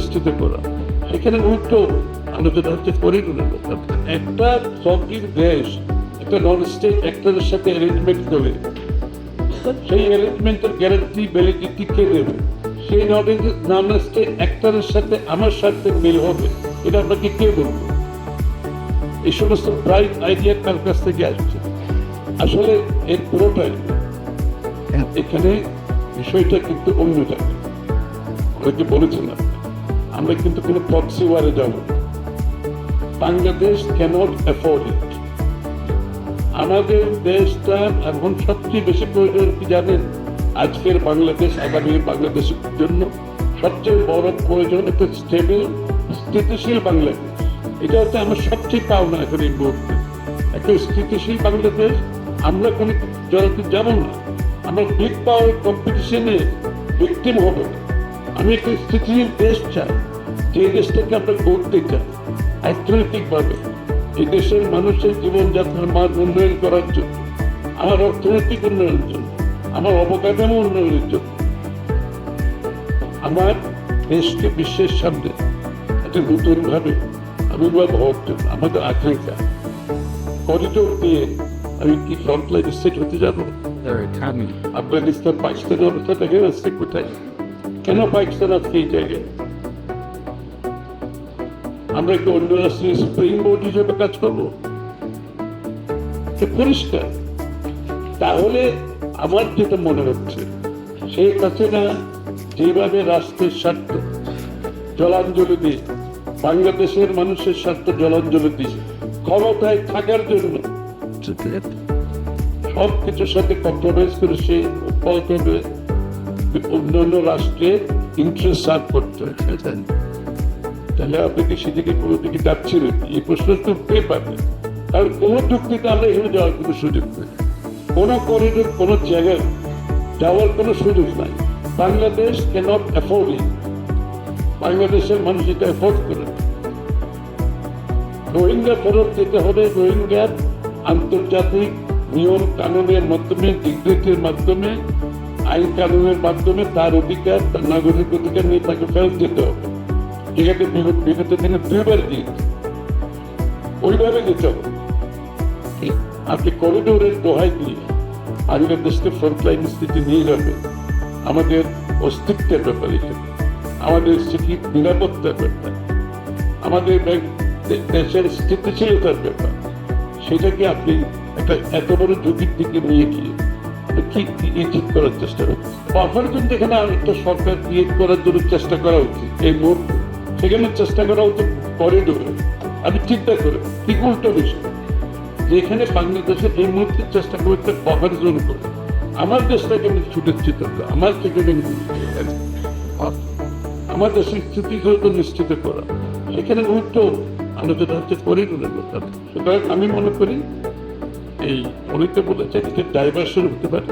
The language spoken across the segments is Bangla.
নিশ্চিত করা। সেখানে উল্টো আলোচনা হচ্ছে করিডোরের ব্যাপার একটা সবজির দেশ একটা নন স্টেট অ্যাক্টরের সাথে অ্যারেঞ্জমেন্ট করে সেই অ্যারেঞ্জমেন্টের গ্যারান্টি ভ্যালিডিটি কে দেবে। সেই নন স্টেট অ্যাক্টরের সাথে আমার সাথে মিল হবে এটা আপনাকে কে বলবে? এই সমস্ত ব্রাইট আইডিয়া কার কাছ থেকে আসছে? আসলে এর পুরোটাই এখানে বিষয়টা কিন্তু অন্য জায়গায়। অনেকে বলেছেন আপনি, আমরা কিন্তু কোনো প্রক্সি ওয়ারে যাব বাংলাদেশ ক্যানট অ্যাফোর্ড ইট আমাদের দেশটা এখন সবচেয়ে বেশি প্রয়োজন, কি জানেন? আজকের বাংলাদেশ, আগামী বাংলাদেশের জন্য সবচেয়ে বড় প্রয়োজন একটা স্টেবল স্থিতিশীল বাংলাদেশ। এটা হচ্ছে আমার সবচেয়ে পাওনা এখন এই মুহূর্তে। একটা স্থিতিশীল বাংলাদেশ, আমরা কোনো জগতে যাব না। আমরা বিগ পাওয়ার কম্পিটিশনে ভিক্টিম হব। আমি একটা স্থিতিশীল দেশ চাই। যে দেশটাকে আমরা গড়তে চাই অর্থনৈতিকভাবে। এই দেশের মানুষের জীবনযাত্রার মান উন্নয়ন করার জন্য আমার অর্থনৈতিক উন্নয়নের জন্য আমার অবকাঠামো উন্নয়নের জন্য। আমার দেশকে বিশ্বের সামনে একটা নতুন ভাবে আবির্ভাব হওয়ার জন্য আমাদের আকাঙ্ক্ষা। করিডোর দিয়ে আমি কি ফ্রন্টলাইন স্টেট হতে যাব? আফগানিস্তান পাকিস্তানের অবস্থা দেখে আসছে কোথায়? কেন পাকিস্তান আজকে এই জায়গায়? আমরা কি অন্য রাষ্ট্রের বোর্ড হিসেবে কাজ করব। পরিষ্কার। তাহলে আমার যেটা মনে হচ্ছে যেভাবে রাষ্ট্রের স্বার্থ জলাঞ্জলি দিয়ে, বাংলাদেশের মানুষের স্বার্থ জলাঞ্জলি দিয়ে ক্ষমতায় থাকার জন্য সব কিছুর সাথে কম্প্রোমাইজ করে সে অব্যাহত হয়ে অন্যান্য রাষ্ট্রের ইন্টারেস্ট সার্ভ করতে হচ্ছে তাহলে আপনি কি সেদিকে কোনো দিকে যাচ্ছিলেন? এই প্রশ্ন পেয়ে পাবেন কারণ কোনো যুক্তিতে আমরা এখানে যাওয়ার কোনো সুযোগ নেই। কোনো করিডোর কোনো জায়গায় যাওয়ার কোনো সুযোগ নাই। বাংলাদেশ ক্যানট অ্যাফোর্ড ইট বাংলাদেশের মানুষ এটা অ্যাফোর্ড করে। রোহিঙ্গা ফেরত যেতে হবে রোহিঙ্গার আন্তর্জাতিক নিয়ম কানুনের মাধ্যমে ডিগ্রিটির মাধ্যমে, আইন কানুনের মাধ্যমে তার অধিকার, তার নাগরিক অধিকার নিয়ে তাকে ফেরত যেতে হবে। এখানে বিগত দিনে দুইবার দিয়েছে ওইভাবে যেতে হবে। আপনি করিডোরের দোহাই দিয়ে বাংলাদেশকে ফ্রন্টলাইন স্থিতি নিয়ে যাবে। আমাদের অস্তিত্বের ব্যাপারে আমাদের স্থিতি নিরাপত্তার ব্যাপার। আমাদের দেশের স্থিতিশীলতার ব্যাপার। সেটাকে আপনি একটা এত বড় ঝুঁকির দিকে নিয়ে গিয়ে ঠিক করার চেষ্টা করছেন? বাফার কিন্তু এখানে আরেকটা সরকার ক্রিয়েট করার জন্য চেষ্টা করা উচিত। এই মুহূর্তে সেখানে চেষ্টা করা উচিত করিডোরে আমি চিন্তা করি, ঠিক উল্টো বিষয় যেখানে বাংলাদেশের এই মুহূর্তে চেষ্টা করতে জোন করে। আমার দেশটাকে আমি ছুটেছি তো আমার থেকে আমার দেশের স্থিতিগত নিশ্চিত করা। সেখানে উল্টো আলোচনা হচ্ছে করিডোরের ব্যাপার সুতরাং আমি মনে করি, এই অনেকে বলেছে এটা ডাইভার্সন হতে পারে।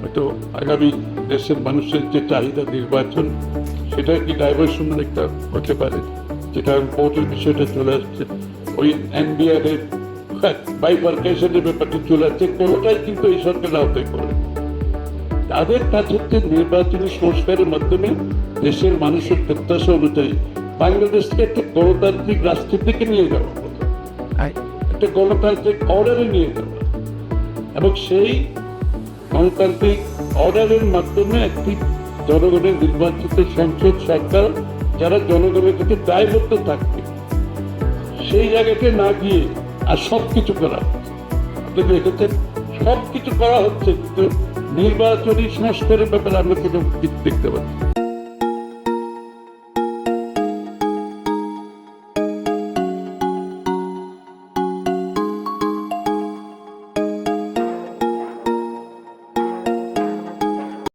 হয়তো আগামী দেশের মানুষের যে চাহিদা নির্বাচন সেটা কি ডাইভার্সনের একটা হতে পারে? যেটা ভোটের বিষয়টা চলে আসছে। ওই এনবিআর এর বাইপার্কেশনের ব্যাপারটা চলে আসছে কোনোটাই কিন্তু এই সরকার আওতায় করে তাদের কাজ হচ্ছে নির্বাচনী সংস্কারের মাধ্যমে দেশের মানুষের প্রত্যাশা অনুযায়ী বাংলাদেশকে একটা গণতান্ত্রিক রাষ্ট্রের দিকে নিয়ে যাওয়া একটা গণতান্ত্রিক অর্ডারে নিয়ে যাওয়া। এবং সেই গণতান্ত্রিক অর্ডারের মাধ্যমে একটি জনগণের নির্বাচিত সংসদ সরকার যারা জনগণের কাছে দায়বদ্ধ থাকবে, সেই জায়গাতে না গিয়ে আর সব কিছু করা আপনি দেখেছেন সব কিছু করা হচ্ছে, কিন্তু নির্বাচনী সংস্কারের ব্যাপারে আমরা কিছু দেখতে পাচ্ছি।